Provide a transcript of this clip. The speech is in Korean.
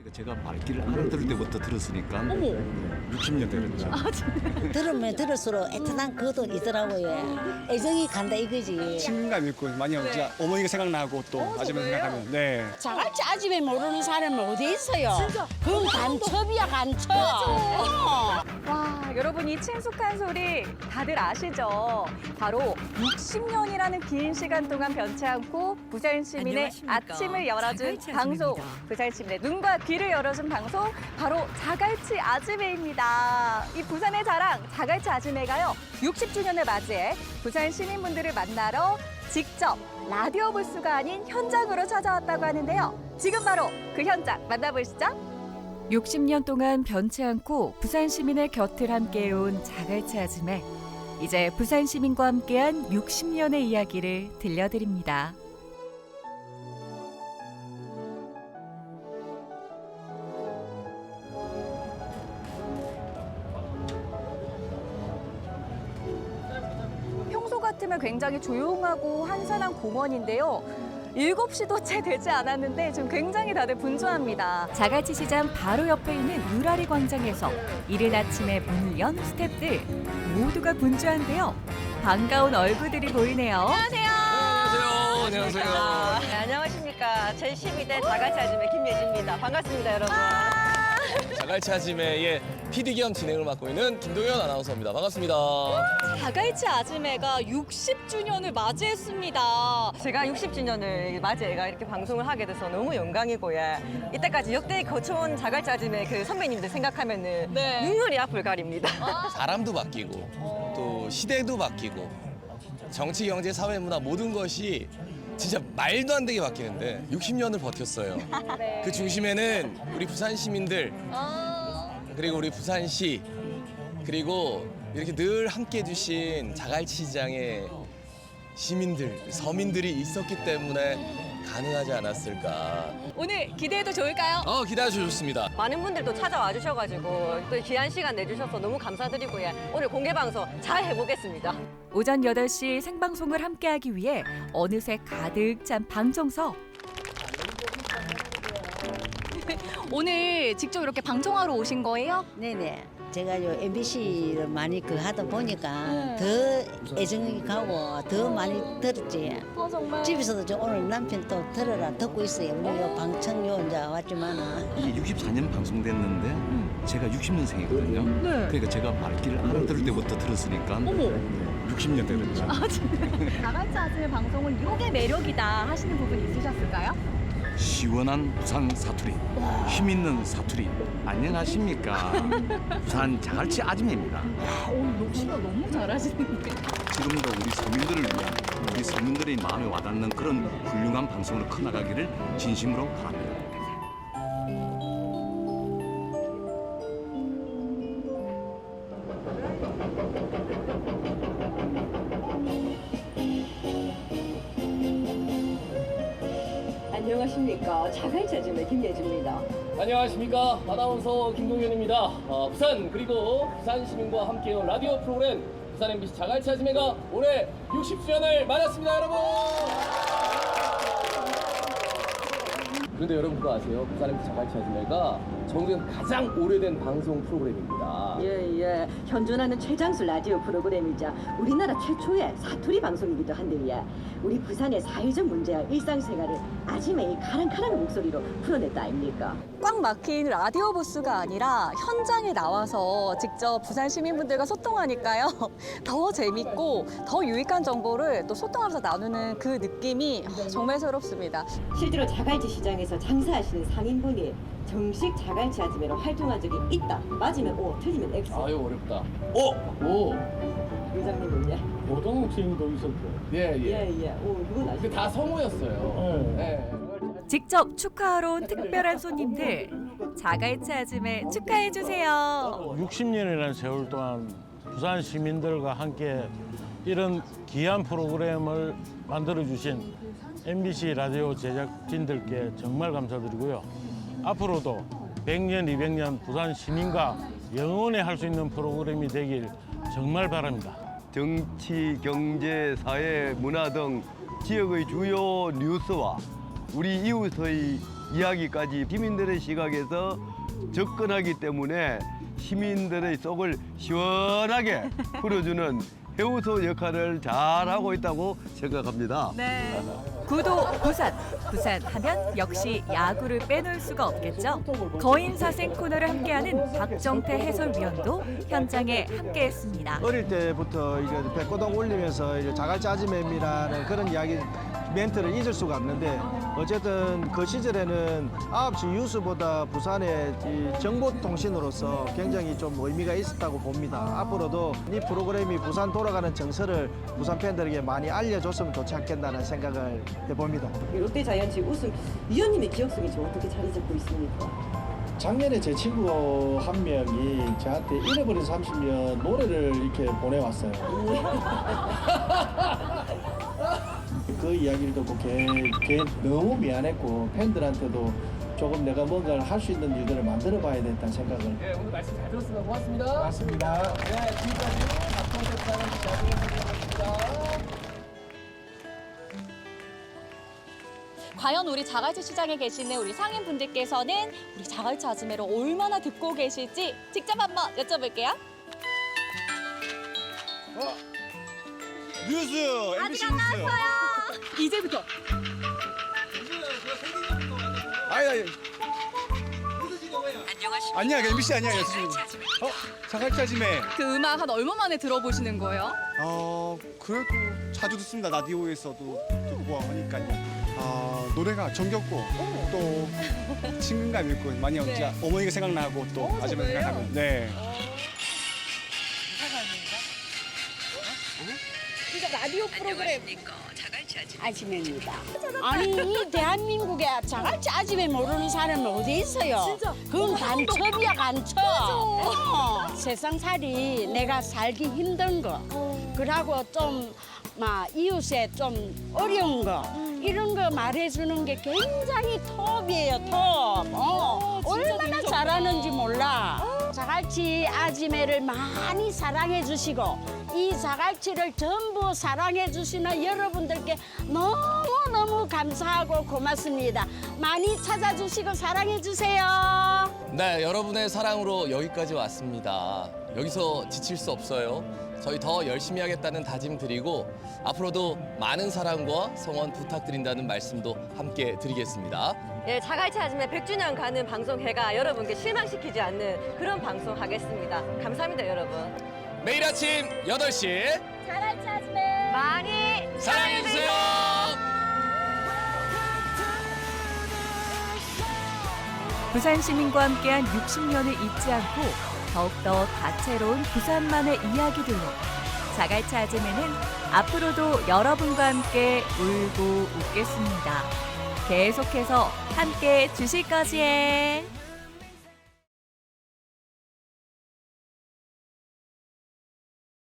그러니까 제가 말귀를 알아들을 때부터 들었으니까 60년 되었죠. 들으면 들을수록 애틋한 그것도 있더라고요. 애정이 간다 이거지. 친감 있고 많이 진짜 어머니가 생각나고 또 아줌마 생각하면 네. 자갈치 아집에 모르는 사람은 어디 있어요? 그건 간첩이야 간첩. 어. 와, 여러분 이 친숙한 소리 다들 아시죠? 바로 60년이라는 긴 시간 동안 변치 않고 부산 시민의 안녕하십니까. 아침을 열어준 자갈치 방송, 아침입니다. 부산 시민의 눈과 귀를 열어준 방송, 바로 자갈치 아즈메입니다. 이 부산의 자랑 자갈치 아즈메가요 60주년을 맞이해 부산 시민분들을 만나러 직접 라디오 부스가 아닌 현장으로 찾아왔다고 하는데요. 지금 바로 그 현장 만나보시죠. 60년 동안 변치 않고 부산 시민의 곁을 함께해온 자갈치 아즈메. 이제 부산 시민과 함께한 60년의 이야기를 들려드립니다. 평소 같으면 굉장히 조용하고 한산한 공원인데요. 7시도 채 되지 않았는데 지금 굉장히 다들 분주합니다. 자갈치 시장 바로 옆에 있는 유라리 광장에서 이른 아침에 문을 연 스탭들 모두가 분주한데요. 반가운 얼굴들이 보이네요. 안녕하세요. 안녕하세요. 네, 안녕하십니까. 제12대 자갈치 아줌의 김예지입니다. 반갑습니다, 여러분. 자갈치 아지매의 PD 겸 진행을 맡고 있는 김동현 아나운서입니다. 반갑습니다. 자갈치 아즈메가 60주년을 맞이했습니다. 제가 60주년을 맞이해가 이렇게 방송을 하게 돼서 너무 영광이고요. 이때까지 역대 거쳐온 자갈치 아줌의 그 선배님들 생각하면은 네. 눈물이 앞을 가립니다. 사람도 바뀌고 또 시대도 바뀌고 정치, 경제, 사회, 문화 모든 것이 진짜 말도 안 되게 바뀌는데 60년을 버텼어요. 그 중심에는 우리 부산 시민들 그리고 우리 부산시 그리고 이렇게 늘 함께 해주신 자갈치장의 시민들, 서민들이 있었기 때문에 가능하지 않았을까. 오늘 기대해도 좋을까요? 어, 기대하셔도 좋습니다. 많은 분들도 찾아와 주셔가지고 또 귀한 시간 내주셔서 너무 감사드리고요. 오늘 공개 방송 잘 해보겠습니다. 오전 8시 생방송을 함께하기 위해 어느새 가득 찬 방청석. 오늘 직접 이렇게 방송하러 오신 거예요? 네네. 제가 요 MBC를 많이 그 하다 보니까 네. 더 애정이 가고 더 많이 들었지. 어, 정말. 집에서도 저 오늘 남편 또 들으라 듣고 있어요. 우리 요 방청 요 이제 왔지만은. 이게 64년 방송됐는데 제가 60년생이거든요. 그러니까 제가 말귀를 알아들을 때부터 들었으니까 60년 되었죠. 자갈치 아침의 방송은 이게 매력이다 하시는 부분 있으셨을까요? 시원한 부산 사투리, 힘 있는 사투리. 안녕하십니까. 부산 자갈치 아줌입니다. 오늘 녹취가 너무 잘하시는데. 지금도 우리 서민들을 위한 우리 서민들의 마음에 와닿는 그런 훌륭한 방송으로 커나가기를 진심으로 바랍니다. 안녕하십니까. 자갈치 아줌의 김예지입니다. 안녕하십니까 아나운서 김동현입니다. 어, 부산 그리고 부산 시민과 함께한 라디오 프로그램 부산 MBC 아지매가 올해 60주년을 맞았습니다, 여러분. 그런데 여러분 그거 아세요? 부산 MBC 자갈치 아지매가 전국에서 가장 오래된 방송 프로그램입니다. 예, 예. 현존하는 최장수 라디오 프로그램이자 우리나라 최초의 사투리 방송이기도 한데요. 우리 부산의 사회적 문제와 일상생활을 아지매의 카랑카랑 목소리로 풀어냈다 아닙니까? 꽉 막힌 라디오 부스가 아니라 현장에 나와서 직접 부산 시민분들과 소통하니까요. 더 재밌고 더 유익한 정보를 또 소통하면서 나누는 그 느낌이 정말 새롭습니다. 실제로 자갈치 시장에서 장사하시는 상인분이 정식 자갈치 아지매로 활동한 적이 있다. 맞으면 O, 틀리면 X. 아유 어렵다. 오, 오, 의장님은요? 고등학생도 있었고 예 예, 예. 예. 오, 그건 아시죠? 그다 성우였어요. 네. 직접 축하하러 온 특별한 손님들 자갈치 아줌에 축하해 주세요. 60년이라는 세월 동안 부산 시민들과 함께 이런 귀한 프로그램을 만들어 주신 MBC 라디오 제작진들께 정말 감사드리고요. 앞으로도 100년, 200년 부산 시민과 영원히 할 수 있는 프로그램이 되길 정말 바랍니다. 정치, 경제, 사회, 문화 등 지역의 주요 뉴스와 우리 이웃의 이야기까지 시민들의 시각에서 접근하기 때문에 시민들의 속을 시원하게 풀어주는 해우소 역할을 잘하고 있다고 생각합니다. 네. 구도 부산. 부산 하면 역시 야구를 빼놓을 수가 없겠죠. 거인사생 코너를 함께하는 박정태 해설위원도 현장에 함께했습니다. 어릴 때부터 이제 백고동 올리면서 이제 자갈치 아지매미라는 그런 이야기 멘트를 잊을 수가 없는데 어쨌든 그 시절에는 9시 뉴스보다 부산의 이 정보통신으로서 굉장히 좀 의미가 있었다고 봅니다. 앞으로도 이 프로그램이 부산 돌아가는 정서를 부산 팬들에게 많이 알려줬으면 좋지 않겠다는 생각을 해봅니다. 롯데 자이언츠 우승 위원님의 기억 속에 좀 어떻게 자리 잡고 있습니까? 작년에 제 친구 한 명이 저한테 잃어버린 30년 노래를 이렇게 보내왔어요. 그 이야기를 듣고 걔, 걔 너무 미안했고 팬들한테도 조금 내가 뭔가를 할 수 있는 일들을 만들어 봐야 된다는 생각을. 네, 오늘 말씀 잘 들었습니다. 고맙습니다. 고맙습니다. 과연 우리 자갈치 시장에 계시는 우리 상인분들께서는 우리 자갈치 아즈메를 얼마나 듣고 계실지 직접 한번 여쭤볼게요. 뉴스 MBC 뉴스. 이제부터 아니 아니. 아니야 MBC 아니야 뉴스. 어 자갈치 아지매. 그 음악 한 얼마 만에 들어보시는 거예요? 어 그래도 자주 듣습니다 라디오에서도 듣고 하니까요. 아 노래가 정겹고 또 친근감 있고 많이 네. 진짜 어머니가 생각나고 또 아줌마 생각나고. 네. 라디오 프로그램 아침입니다. 아니 이 대한민국에 자갈치 아침에 모르는 사람이 어디 있어요? 그건 간첩이야 간첩. 어, 세상살이 내가 살기 힘든 거, 그러고 좀 막 이웃에 좀 어려운 거 이런 거 말해주는 게 굉장히 톱이에요 톱. 어, 얼마나 잘하는지 몰라. 자갈치 아지매를 많이 사랑해 주시고 이 자갈치를 전부 사랑해 주시는 여러분들께 너무너무 감사하고 고맙습니다. 많이 찾아주시고 사랑해 주세요. 네, 여러분의 사랑으로 여기까지 왔습니다. 여기서 지칠 수 없어요. 저희 더 열심히 하겠다는 다짐 드리고 앞으로도 많은 사랑과 성원 부탁드린다는 말씀도 함께 드리겠습니다. 예, 자갈치 아줌마 100주년 가는 방송 회가 여러분께 실망시키지 않는 그런 방송 하겠습니다. 감사합니다, 여러분. 매일 아침 8시 자갈치 아즈메 많이 사랑해주세요. 부산 시민과 함께한 60년을 잊지 않고 더욱더 다채로운 부산만의 이야기들로 자갈치 아즈메는 앞으로도 여러분과 함께 울고 웃겠습니다. 계속해서 함께 주실 거지에.